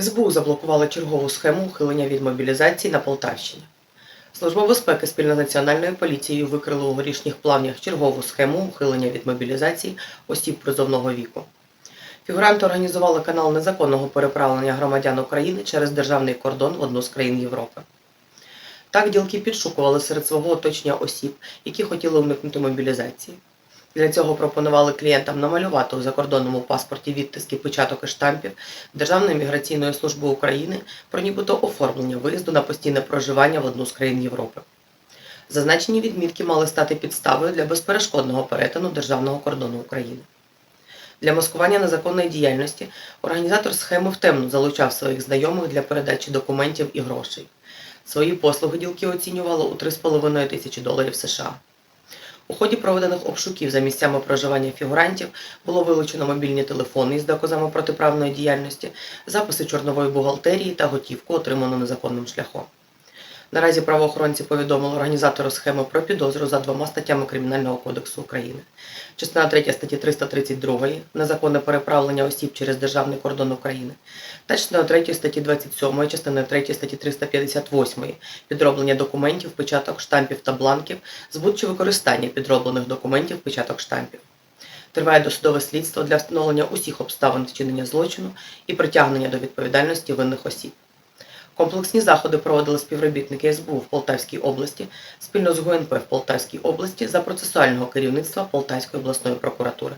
СБУ заблокували чергову схему ухилення від мобілізації на Полтавщині. Служба безпеки спільно з Національною поліцією викрили у горішніх плавнях чергову схему ухилення від мобілізації осіб призовного віку. Фігуранти організували канал незаконного переправлення громадян України через державний кордон в одну з країн Європи. Так ділки підшукували серед свого оточення осіб, які хотіли уникнути мобілізації. Для цього пропонували клієнтам намалювати у закордонному паспорті відтиски початок і штампів Державної міграційної служби України про нібито оформлення виїзду на постійне проживання в одну з країн Європи. Зазначені відмітки мали стати підставою для безперешкодного перетину державного кордону України. Для маскування незаконної діяльності організатор схеми втемно залучав своїх знайомих для передачі документів і грошей. Свої послуги ділки оцінювали у 3,5 тисячі доларів США. У ході проведених обшуків за місцями проживання фігурантів було вилучено мобільні телефони із доказами протиправної діяльності, записи чорнової бухгалтерії та готівку, отриману незаконним шляхом. Наразі правоохоронці повідомили організатору схеми про підозру за двома статтями Кримінального кодексу України. Частина 3 статті 332 незаконне переправлення осіб через державний кордон України та частина 3 статті 27, частина 3 статті 358 підроблення документів, печаток, штампів та бланків, збут чи використання підроблених документів, печаток штампів. Триває досудове слідство для встановлення усіх обставин вчинення злочину і притягнення до відповідальності винних осіб. Комплексні заходи проводили співробітники СБУ в Полтавській області спільно з ГУНП в Полтавській області за процесуального керівництва Полтавської обласної прокуратури.